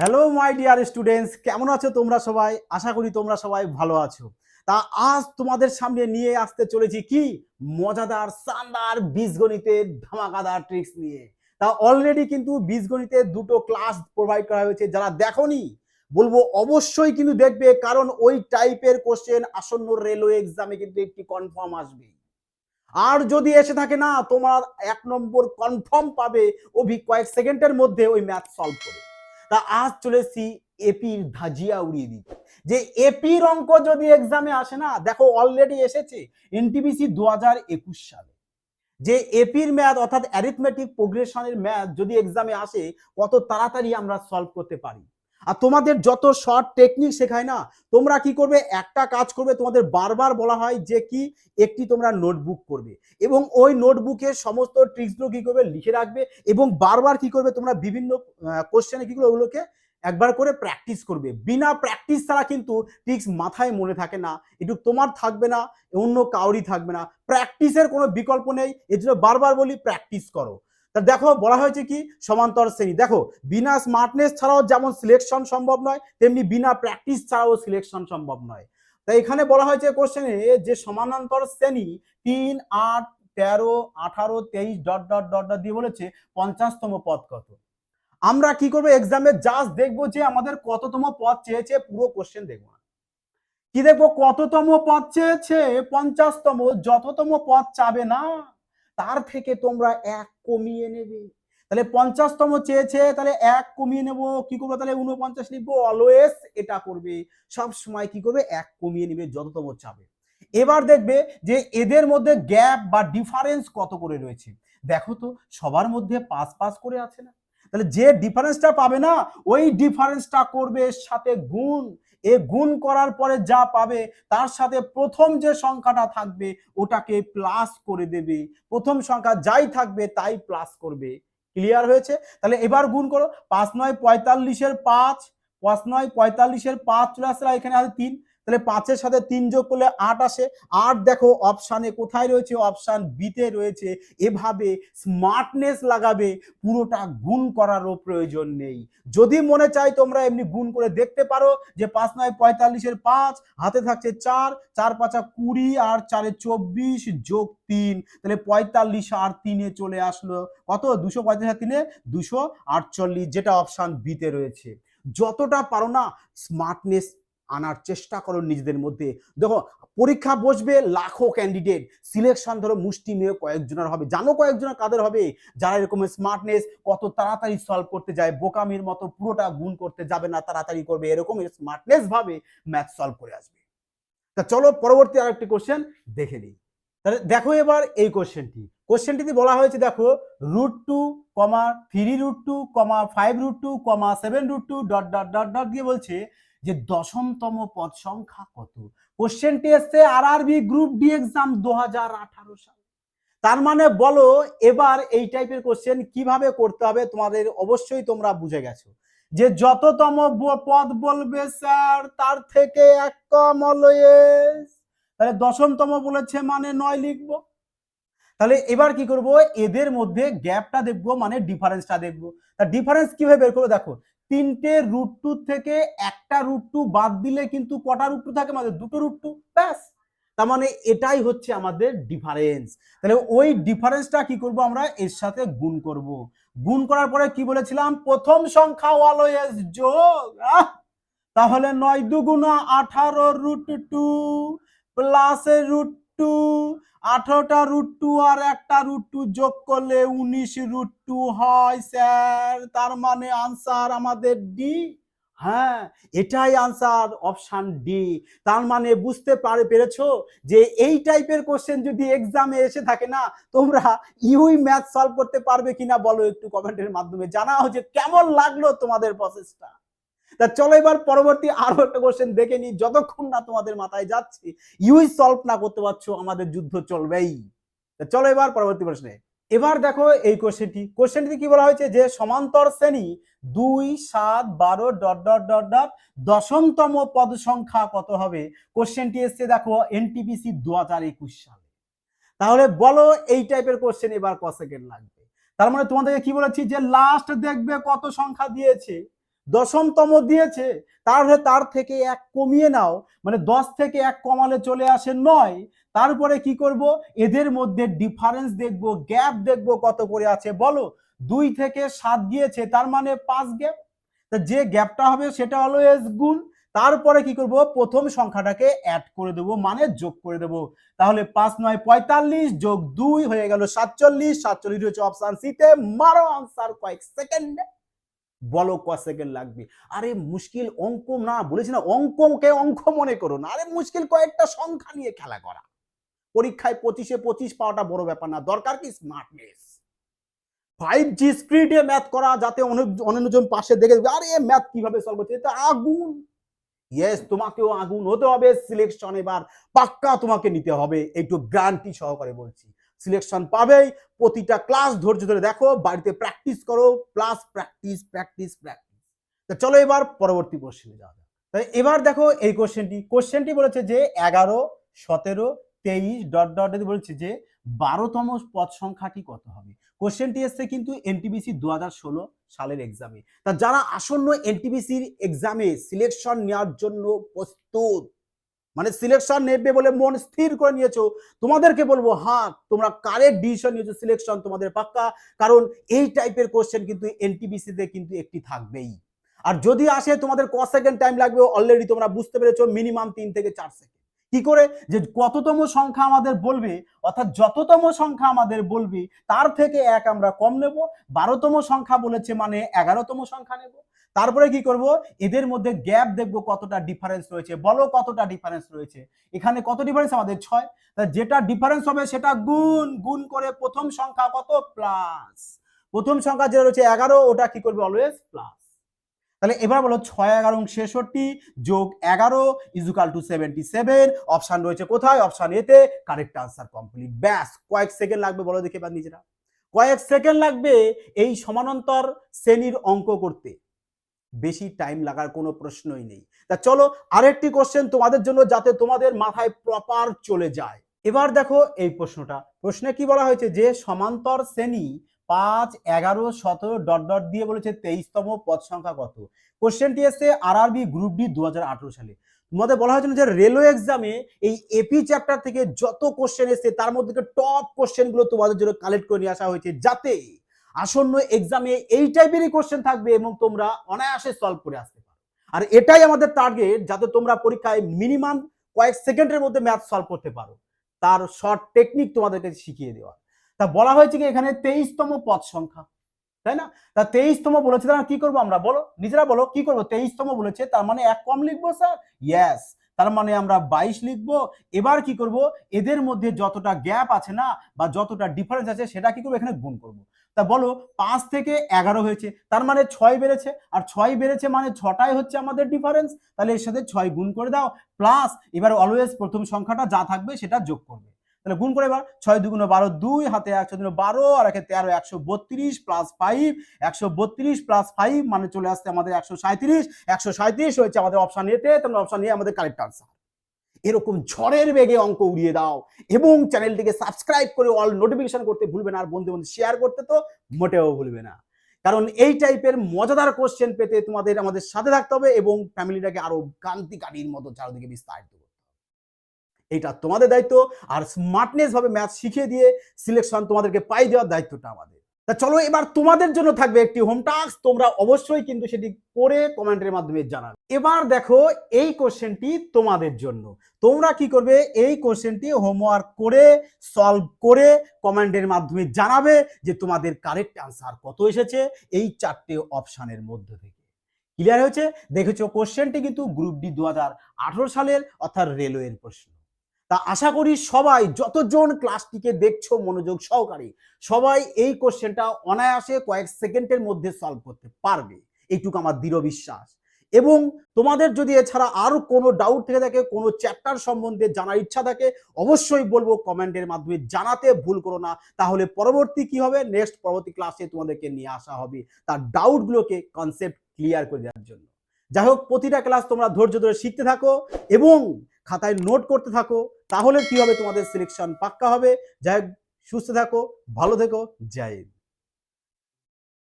Hello my dear students কেমন আছো তোমরা সবাই? আশা করি তোমরা সবাই ভালো আছো। তা আজ তোমাদের সামনে নিয়ে আসতে চলেছি কি? মজাদার, শানদার বীজগণিতের ধামাকাদার ট্রিক্স নিয়ে। তা অলরেডি কিন্তু বীজগণিতের দুটো ক্লাস প্রোভাইড করা হয়েছে, যারা দেখোনি, বলব অবশ্যই কিন্তু দেখবে, কারণ ওই টাইপের কোশ্চেন আসন্ন রেলওয়ে এক্সামে কিন্তু একটি কনফার্ম আসবে। আর যদি এসে থাকে না, তোমার এক নম্বর কনফার্ম পাবে অভি কয়েক সেকেন্ডের মধ্যে ওই ম্যাথ সলভ করে। তা আজ চলে এসেছি এপির ধাজিয়া উড়িয়ে দিতে। যে এপির অঙ্ক যদি এক্সামে আসে না, দেখো অলরেডি এসেছে এনটিবিসি দু হাজার একুশ সালে। যে এপির ম্যাথ অর্থাৎ অ্যারিথমেটিক প্রোগ্রেশনের ম্যাথ যদি এক্সামে আসে, কত তাড়াতাড়ি আমরা সলভ করতে পারি। আর তোমাদের যত শর্ট টেকনিক শেখায় না, তোমরা কি করবে? একটা কাজ করবে, তোমাদের বারবার বলা হয় যে কি? একটি তোমরা নোটবুক করবে। এবং ওই নোটবুকে সমস্ত ট্রিক্সগুলো কি করবে? লিখে রাখবে এবং বারবার কি করবে? তোমরা বিভিন্ন কোশ্চেনে কি করবে? ওগুলোকে একবার করে প্র্যাকটিস করবে। বিনা প্র্যাকটিস ছাড়া কিন্তু ট্রিক্স মাথায় মনে থাকে না। একটু তোমার থাকবে না, অন্য কাউরই থাকবে না। প্র্যাকটিসের কোনো বিকল্প নেই। এর জন্য বারবার বলি প্র্যাকটিস করো। তা দেখো, বলা হয়েছে কি? সমান্তর শ্রেণি। দেখো, বিনা স্মার্টনেস ছাড়াও যেমন সিলেকশন সম্ভব নয়, তেমনি বিনা প্র্যাকটিস ছাড়াও সিলেকশন সম্ভব নয়। তাই এখানে বলা হয়েছে কোশ্চেনে যে সমানান্তর শ্রেণি তিন, আট, তেরো, আঠারো, তেইশ ডট ডট ডট ডট দিয়ে বলেছে পঞ্চাশতম পদ কত? আমরা কি করব? এক্সামে জাস্ট দেখব যে আমাদের কততম পদ চেয়েছে, পুরো কোশ্চেন দেখব না। কি দেখব? কততম পদ চেয়েছে, পঞ্চাশতম, যততম পদ চাবে না, তার থেকে তোমরা এক কমিয়ে নেবে। তাহলে পঞ্চাশতম চেয়েছে, তাহলে এক কমিয়ে নেব, কি করব? তাহলে উনপঞ্চাশ লিখব অলওয়েজ এটা করবে। সব সময় কি করবে? এক কমিয়ে নেবে, যততম চাবে। এবার দেখবে যে এদের মধ্যে গ্যাপ বা ডিফারেন্স কত করে রয়েছে। দেখো তো, সবার মধ্যে পাস পাস করে আছে না। তাহলে যে ডিফারেন্সটা পাবে না, ওই ডিফারেন্সটা করবে সাথে গুণ। এ গুণ করার পরে যা পাবে, তার সাথে প্রথম যে সংখ্যাটা থাকবে, ওটাকে প্লাস করে দেবে। প্রথম সংখ্যা যাই থাকবে, তাই প্লাস করবে। ক্লিয়ার হয়েছে? তাহলে এবার গুণ করো। পাঁচ নয় পঁয়তাল্লিশের পাঁচ পাঁচ নয় পঁয়তাল্লিশের পাঁচ চলে আসলে এখানে আছে তিন। তাহলে পাঁচের সাথে তিন যোগ করলে আট আসে। আট দেখো অপশানে কোথায় রয়েছে? অপশান বিতে রয়েছে। এভাবে স্মার্টনেস লাগাবে, পুরোটা গুণ করারও প্রয়োজন নেই। যদি মনে চাই তোমরা এমনি গুণ করে দেখতে পারো যে পাঁচ নয় পঁয়তাল্লিশের পাঁচ, হাতে থাকছে চার চার পাঁচা কুড়ি আর চারে চব্বিশ যোগ তিন। তাহলে পঁয়তাল্লিশ আর তিনে চলে আসলো কত? দুশো পঁয়তাল্লিশ আর তিনে দুশো আটচল্লিশ, যেটা অপশান বিতে রয়েছে। যতটা পারো না স্মার্টনেস আনার চেষ্টা করো নিজেদের মধ্যে। দেখো, পরীক্ষা বসবে লাখো ক্যান্ডিডেট সিলেকশন ধরো মুষ্টি মেয়ে কয়েকজনের হবে। জানো কয়েকজনের কাদের হবে? যারা এরকম স্মার্টনেস কত তাড়াতাড়ি সলভ করতে যায়, বোকামির মতো পুরোটা গুণ করতে যাবে না, তাড়াতাড়ি করবে, এরকম স্মার্টনেস ভাবে ম্যাথ সলভ করে আসবে। তা চলো পরবর্তী আরেকটি কোশ্চেন দেখে নিই। তাহলে দেখো এবার এই কোশ্চেনটি কোশ্চেনটিতে বলা হয়েছে, দেখো root two comma three root two comma five root two comma seven root two dot dot dot dot দিয়ে বলছে যে দশমতম পদ সংখ্যা কত? কোশ্চেনটি এসছে আর আরবি গ্রুপ ডি এক্সাম দু হাজার আঠারো সাল। তার মানে বলো, এবার এই টাইপের কোশ্চেন কীভাবে করতে হবে তোমাদের অবশ্যই তোমরা বুঝে গেছো। যে যততম পদ বলবে স্যার, তার থেকে এক কম তাহলে দশমতম বলেছে মানে নয় লিখব। তাহলে এবার কি করব? এদের মধ্যে গ্যাপটা দেখব মানে ডিফারেন্সটা দেখব। তা ডিফারেন্স কীভাবে বের করব? দেখো তিনটে রুট টু থেকে একটা রুট টু বাদ দিলে কিন্তু কটা রুট টু থাকে আমাদের দুটো রুট টু ব্যাস। তার মানে এটাই হচ্ছে আমাদের ডিফারেন্স তাহলে ওই ডিফারেন্সটা কি করব আমরা? এর সাথে গুণ করব। গুণ করার পরে কি বলেছিলাম? প্রথম সংখ্যা অলওয়েজ যোগ! তাহলে নয় দুগুণা আঠারো রুট টু প্লাসে রুট টু আঠারোটা রুট টু আর একটা রুট টু যোগ করলে উনিশ রুট টু হয়, স্যার। তার মানে আনসার আমাদের ডি হ্যাঁ এটাই আনসার অপশান ডি তার মানে বুঝতে পারে, পেরেছ? যে এই টাইপের কোশ্চেন যদি এক্সামে এসে থাকে না, তোমরা ইউই ম্যাথ সলভ করতে পারবে কিনা বলো একটু কমেন্টের মাধ্যমে। জানাও যে কেমন লাগল তোমাদের প্রসেসটা তা চলো এবার পরবর্তী আরও একটা কোশ্চেন দেখে নি যতক্ষণ না তোমাদের মাথায় যাচ্ছে ইউই সলভ না করতে পারছ, আমাদের যুদ্ধ চলবেই। তা চলো এবার পরবর্তী প্রশ্নে। এবার দেখো এই কোশ্চেনটি কোশ্চেনটি কি বলা হয়েছে যে, সমান্তর শ্রেণি দুই, সাত, বারো, ডট ডট ডট ডট, দশমতম পদ সংখ্যা কত হবে? কোশ্চেনটি এসছে দেখো এনটিপিসি দু হাজার একুশ সালে। তাহলে বলো এই টাইপের কোশ্চেন এবার ক সেকেন্ড লাগবে? তার মানে তোমাদেরকে কি বলেছি যে লাস্ট দেখবে কত সংখ্যা দিয়েছে? দশমতম দিয়েছে, তাহলে তার থেকে এক কমিয়ে নাও। মানে দশ থেকে এক কমালে চলে আসে নয়। তারপরে কি করব? এদের মধ্যে ডিফারেন্স দেখব গ্যাপ দেখব কত করে আছে বলো? দুই থেকে সাত গিয়েছে, তার মানে পাঁচ গ্যাপ তা যে গ্যাপটা হবে সেটা অলওয়েজ গুণ। তারপরে কি করব? প্রথম সংখ্যাটাকে অ্যাড করে দেব মানে যোগ করে দেব। তাহলে পাঁচ নয় পঁয়তাল্লিশ যোগ দুই হয়ে গেল সাতচল্লিশ। সাতচল্লিশ হচ্ছে অপশান সিতে মারো আনসার কয়েক সেকেন্ড বলো ক সেকেন্ড লাগবে। আরে মুশকিল অঙ্ক না, বলেছি না, অঙ্ককে অঙ্ক মনে করো না। আরে মুশকিল কয়েকটা সংখ্যা নিয়ে খেলা করা। পরীক্ষায় পঁচিশে পঁচিশ পাওয়াটা বড় ব্যাপার না, দরকার কি স্মার্টনেস ফাইভ জি স্পিডে ম্যাথ করা যাতে অনেক অন্যজন পাশে দেখে আরে ম্যাথ কীভাবে সলভ করছে এটা আগুন। ইয়েস তোমাকেও আগুন হতে হবে সিলেকশন এবার। পাক্কা তোমাকে নিতে হবে, একটু গ্যারান্টি সহকারে বলছি। সিলেকশন পাবেই। প্রতিটা ক্লাস ধৈর্য ধরে দেখো, বাড়িতে প্র্যাকটিস করো প্লাস প্র্যাকটিস প্র্যাকটিস প্র্যাকটিস তো চলো এবার পরবর্তী কোশ্চেনে যাওয়া যাক। তাই এবার দেখো এই কোশ্চেনটি কোশ্চেনটি বলেছে যে এগারো, সতেরো, তেইশ ডট ডট বলছে যে বারোতম পদ সংখ্যাটি কত হবে? কোশ্চেনটি এসছে কিন্তু এনটিবিসি দু সালের এক্সামে তা যারা আসন্ন এনটিবিসির এক্সামে সিলেকশন নেওয়ার জন্য প্রস্তুত মানে সিলেকশন নেবে বলে মন স্থির করে নিয়েছো। তোমাদেরকে বলব হ্যাঁ তোমরা কারেক্ট ডিসিশন নিয়েছো সিলেকশন তোমাদের পাক্কা। কারণ এই টাইপের কোশ্চেন কিন্তু এনটিবিসি তে কিন্তু একটি থাকবেই। আর যদি আসে তোমাদের ক সেকেন্ড টাইম লাগবে অলরেডি তোমরা বুঝতে পেরেছ মিনিমাম তিন থেকে চার সেকেন্ড কি করে? যে কততম সংখ্যা আমাদের বলবে, অর্থাৎ যততম সংখ্যা আমাদের বলবে, তার থেকে এক আমরা কম নেব। বারোতম সংখ্যা বলেছে মানে এগারোতম সংখ্যা নেব। তারপরে কি করব? এদের মধ্যে গ্যাপ দেখব কতটা ডিফারেন্স রয়েছে। বলো কতটা ডিফারেন্স রয়েছে। এখানে কত ডিফারেন্স আমাদের ছয়। যেটা ডিফারেন্স হবে সেটা গুণ গুণ করে প্রথম সংখ্যা কত? প্লাস প্রথম সংখ্যা যেটা রয়েছে এগারো, ওটা কি করবে অলওয়েজ প্লাস তাহলে এবার বলো ছয় এগারো ছেষট্টি যোগ এগারো is equal two seventy seven option রয়েছে কোথায়? অপশান এতে কারেক্ট আনসার কমপ্লিট ব্যাস, কয়েক সেকেন্ড লাগবে, বলো দেখে এবার নিজেরা। কয়েক সেকেন্ড লাগবে এই সমানান্তর শ্রেণির অঙ্ক করতে। বেশি টাইম লাগার কোনো প্রশ্নই নেই। তা চলো আরেকটি কোশ্চেন তোমাদের জন্য যাতে তোমাদের মাথায় প্রপার চলে যায়। এবার দেখো এই প্রশ্নটা। প্রশ্নে কি বলা হয়েছে? যে সমান্তর শ্রেণি পাঁচ, এগারো, সতেরো, ডট ডট দিয়ে বলেছে তেইশতম পদ সংখ্যা কত? কোশ্চেনটি এসছে আর আরবি গ্রুপ ডি দু হাজার আঠারো সালে। তোমাদের বলা হয়েছিল যে রেলওয়ে এক্সামে এই এপি চ্যাপ্টার থেকে যত কোশ্চেন এসছে, তার মধ্যে টপ কোশ্চেনগুলো তোমাদের জন্য কালেক্ট করে নিয়ে আসা হয়েছে যাতে আসন্ন এক্সামে এই টাইপেরই কোশ্চেন থাকবে এবং তোমরা অনায়াসে সলভ করে আসতে পারো। আর এটাই আমাদের টার্গেট যাতে তোমরা পরীক্ষায় মিনিমাম কয়েক সেকেন্ডের মধ্যে ম্যাথ সলভ করতে পারো। তার শর্ট টেকনিক তোমাদেরকে শিখিয়ে দেওয়া তা বলা হয়েছে কি এখানে তেইশতম পদ সংখ্যা, তাই না? তা তেইশতম বলেছে তারা কি করব আমরা? বলো, নিজেরা বলো, কি করব? তেইশতম বলেছে, তার মানে এক কম লিখব স্যার ইয়েস তার মানে আমরা বাইশ লিখব। এবার কি করব? এদের মধ্যে যতটা গ্যাপ আছে না বা যতটা ডিফারেন্স আছে সেটা কি করব? এখানে গুণ করব। তা বলো, পাঁচ থেকে এগারো হয়েছে, তার মানে ছয় বেড়েছে। আর ছয় বেড়েছে মানে ছটাই হচ্ছে আমাদের ডিফারেন্স তাহলে এর সাথে ছয় গুণ করে দাও। প্লাস এবার অলওয়েজ প্রথম সংখ্যাটা যা থাকবে সেটা যোগ করবে। তাহলে গুণ করে এবার ছয় দুগুণ বারো দুই, হাতে একশো দুগুণ বারো, আর একে তেরো, একশো বত্রিশ প্লাস ফাইভ একশো বত্রিশ প্লাস ফাইভ মানে চলে আসছে আমাদের একশো সাঁত্রিশ একশো সাঁত্রিশ হয়েছে আমাদের অপশান এতে তাহলে অপশান এ আমাদের কারেক্ট আনসার এরকম ঝড়ের বেগে অঙ্ক উড়িয়ে দাও, এবং চ্যানেলটিকে সাবস্ক্রাইব করে অল নোটিফিকেশন করতে ভুলবে না, আর বন্ধু বন্ধু শেয়ার করতে তো মোটেও ভুলবে না। কারণ এই টাইপের মজাদার কোশ্চেন পেতে তোমাদের আমাদের সাথে থাকতে হবে, এবং ফ্যামিলিটাকে আরও ক্রান্তিকারীর মতো চারদিকে বিস্তারিত এটা তোমাদের দায়িত্ব। আর স্মার্টনেস ভাবে ম্যাথ শিখিয়ে দিয়ে সিলেকশন তোমাদেরকে পাই দেওয়ার দায়িত্বটা আমাদের। তা চলো এবার তোমাদের জন্য থাকবে একটি হোম টাস্ক তোমরা অবশ্যই কিন্তু সেটি করে কমেন্টের মাধ্যমে জানাবে। এবার দেখো এই কোশ্চেনটি তোমাদের জন্য। তোমরা কি করবে? এই কোশ্চেনটি হোমওয়ার্ক করে সলভ করে কমেন্টের মাধ্যমে জানাবে যে তোমাদের কারেক্ট আনসার কত এসেছে এই চারটে অপশানের মধ্যে থেকে। ক্লিয়ার হয়েছে? দেখেছ কোশ্চেনটি কিন্তু গ্রুপ ডি দু হাজার আঠারো সালের, অর্থাৎ রেলওয়ের প্রশ্ন। তা আশা করি সবাই যতজন ক্লাসটিকে দেখছ মনোযোগ সহকারে, সবাই এই কোশ্চেনটা অনায়াসে কয়েক সেকেন্ডের মধ্যে সলভ করতে পারবে। এইটুকু আমার দৃঢ় বিশ্বাস। এবং তোমাদের যদি এছাড়া আরও কোনো ডাউট থেকে থাকে, কোনো চ্যাপ্টার সম্বন্ধে জানার ইচ্ছা থাকে, অবশ্যই বলব কমেন্টের মাধ্যমে জানাতে ভুল করো না। তাহলে পরবর্তী কি হবে? নেক্সট পরবর্তী ক্লাসে তোমাদেরকে নিয়ে আসা হবে তার ডাউটগুলোকে কনসেপ্ট ক্লিয়ার করে দেওয়ার জন্য। যাই হোক, প্রতিটা ক্লাস তোমরা ধৈর্য ধরে শিখতে থাকো এবং খাতায় নোট করতে থাকো। তাহলে কি হবে? তোমাদের সিলেকশন পাক্কা হবে। যাই সুস্থ থাকো ভালো থেকো। জয়।